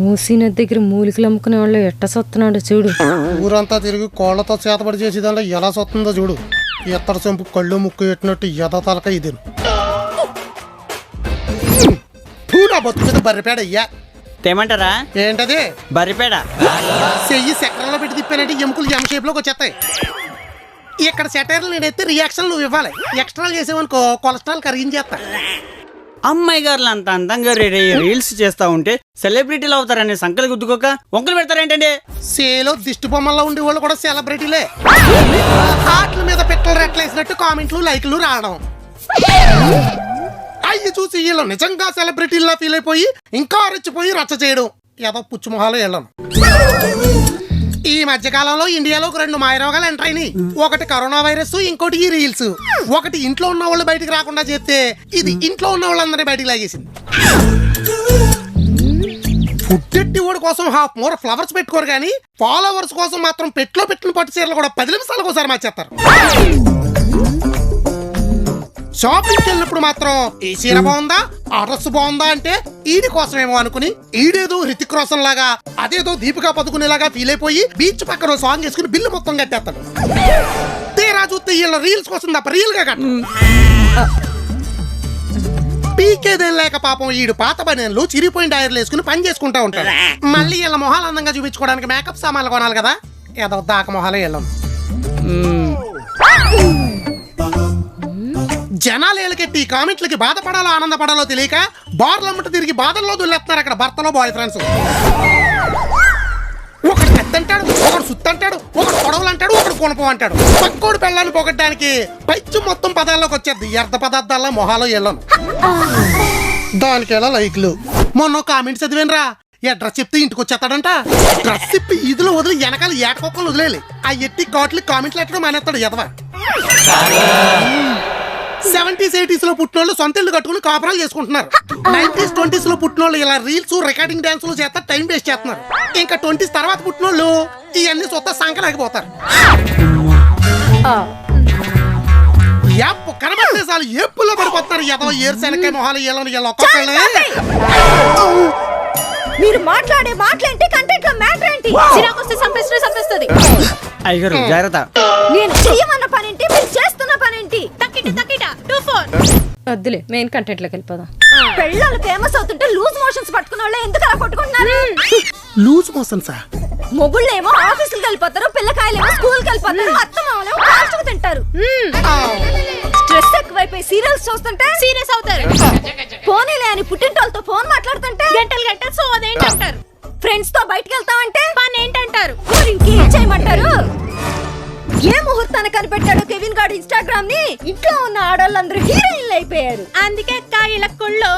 మూసీ నది దగ్గర మూలికలు అమ్ముకునే వాళ్ళు ఎట్ట సత్తున్నాడు చూడు. ఊరంతా తిరిగి కోళ్ళతో చేతబడి చేసి దాంట్లో ఎలా సొత్తుందో చూడు. ఎత్తడ చెంపు కళ్ళు ముక్కు పెట్టినట్టు ఎద తలక ఇది మీద బర్రిపేడ అయ్యా తేమంటారా? ఏంటది? బరిపేడ చెయ్యి చక్రంలో పెట్టి తిప్పానంటే ఎముకలు ఎమ షేప్లోకి వచ్చేస్తాయి. ఇక్కడ సెటైర్లు నేనైతే రియాక్షన్ నువ్వు ఇవ్వాలి. ఎక్స్ట్రా చేసేవనుకో కొలెస్ట్రాల్ కరిగించేస్తా. అమ్మాయి గారులు అంత అందంగా రెడీ రీల్స్ చేస్తా ఉంటే సెలబ్రిటీలు అవుతారనే సంకలు గుద్దుకోక వంకలు పెడతారేంటండి? సేలో దిష్టి బొమ్మల్లో ఉండే వాళ్ళు కూడా సెలబ్రిటీలే. హాట్ల మీద పెట్టలు రెట్లేసినట్టు కామెంట్లు లైక్లు రావడం. అయ్యి చూసి వీళ్ళు నిజంగా సెలబ్రిటీలా ఫీల్ అయిపోయి ఇంకా రెచ్చిపోయి రచ్చ చేయడం. ఏదో పుచ్చుమొహాలు వెళ్ళను. ఈ మధ్య కాలంలో ఇండియాలో ఒక రెండు మాయరోగాలు ఎంటర్ అయినాయి. ఒకటి కరోనా వైరస్ ఇంకోటి ఈ రీల్స్. ఒకటి ఇంట్లో ఉన్న వాళ్ళు బయటికి రాకుండా చేస్తే ఇది ఇంట్లో ఉన్న వాళ్ళందరినీ బయటికి లాగేసింది. పుట్టెట్టి వాడి కోసం హాఫ్ మోర్ ఫ్లవర్స్ పెట్టుకోరు కానీ ఫాలోవర్స్ కోసం మాత్రం పెట్లో పెట్టిన పట్టు చీరలు కూడా పది నిమిషాలకు ఒకసారి మార్చేస్తారు. షాపింగ్కి వెళ్ళినప్పుడు మాత్రం ఈ చీర బాగుందా? ఆ డ్రెస్ బాగుందా అంటే ఈడి కోసమేమో అనుకుని ఈడేదో హృతిక్ రోషన్ లాగా అదేదో దీపికా పదుకునేలాగా ఫీల్ అయిపోయి బీచ్ పక్కన సాంగ్ వేసుకుని బిల్లు మొత్తం కట్టేస్తాడు. తీరా చూస్తే వీళ్ళ రీల్స్ కోసం తప్ప రియల్గా కట్ట పీకేదేం లేక పాపం ఈడు పాత బనియన్లు చిరిపోయిన డైర్లు వేసుకుని పని చేసుకుంటా ఉంటాడు. మళ్ళీ వీళ్ళ మొహాలు అందంగా చూపించుకోవడానికి మేకప్ సామాన్లు కొనాలి కదా? ఏదో దాక మొహాలే వెళ్ళం జనాలు ఏలకెట్టి ఈ కామెంట్లకి బాధపడాలో ఆనందపడాలో తెలియక బార్లమ్మట తిరిగి బాధల్లో దుల్లేస్తున్నారు అక్కడ భర్తలో బాయ్ ఫ్రెండ్స్ ఒకడు అంటాడు ఒకడు సుత్తంటాడు ఒకడు పొడవలు అంటాడు ఒకడు కొనపం అంటాడు పక్కోడు పెళ్ళాన్ని పొగట్టడానికి పైచ్చు మొత్తం పదాల్లోకి వచ్చేది వ్యర్థ పదార్థాల మొహాలో వెళ్ళను దానికి ఎలా లైక్లు. మొన్న కామెంట్స్ చదివానురా ఈ డ్రెస్ చెప్తే ఇంటికి వచ్చేస్తాడంట? డ్రెస్ ఇప్పి ఇదిలో వదిలి వెనకాల ఏటకొక్కలు వదిలేయాలి. ఆ ఎట్టి కాట్లు కామెంట్లు ఎట్టడం మానేస్తాడు ఎదవా సెవెంటీస్ ఎయిటీస్లో పుట్టినోళ్ళు సొంత ఇల్లు కట్టుకుని కాపురాలు చేసుకుంటున్నారు. నైన్టీస్ ట్వంటీస్లో పుట్టినోళ్ళు ఇలా రీల్స్ రికార్డింగ్ డాన్సులు చేస్తా టైం వేస్ట్ చేస్తున్నారు. ఇంకా ట్వంటీస్ తర్వాత పుట్టినోళ్ళు ఇవన్నీ సొత్త సంకరాకపోతారు ఎప్పు కనబడితే చాలు ఎప్పుల్లో పడిపోతున్నారు ఏదో ఏరు శనకాయ మొహాలు ఏళ్ళని వీళ్ళు ఒక్కొక్కళ్ళే మీరు మాట్లాడే మాటలేంటి? కంటెంట్లో మ్యాటర్ ఏంటి చిరాకొస్తే సంపేస్తే సంపేస్తుంది అయ్యగారు జాగ్రత్త. నేను చెయ్యమన్న పనేంటి మీరు చేస్తున్న పనేంటి? తక్కిట తక్కిట. టూ ఫోర్ వద్దులే మెయిన్ కంటెంట్లోకి వెళ్ళిపోదాం. పెళ్ళాలు ఫేమస్ అవుతుంటే లూజ్ మోషన్స్ పట్టుకున్న వాళ్ళు ఎందుకు అలా కొట్టుకుంటున్నారు? లూజ్ మోషన్ సార్ మొగుళ్ళు ఏమో ఆఫీసులకు వెళ్ళిపోతారు పిల్లకాయలేమో స్కూల్కి వెళ్ళిపోతారు అత్త మామలేమో కాల్చుకు తింటారు. స్ట్రెస్ ఎక్కువైపోయి సీరియల్స్ చూస్తుంటే సీరియస్ అవుతారు. పోనీలే అని పుట్టింటోళ్ళతో ఫోన్ మాట్లాడుతుంటే గంటలు గంటలు సో అదేంటంటారు? ఫ్రెండ్స్తో బయటికి వెళ్తామంటే పని ఏంటంటారు ఇంకేం చేయమంటారు? ఏ ముహూర్తాన కనిపెట్టాడు కెవిన్ గాడు ఇన్స్టాగ్రామ్ని ఇంట్లో ఉన్న ఆడవాళ్ళందరూ హీరోయిన్లు అయిపోయారు. అందుకే అక్క ఇలా కుళ్ళో.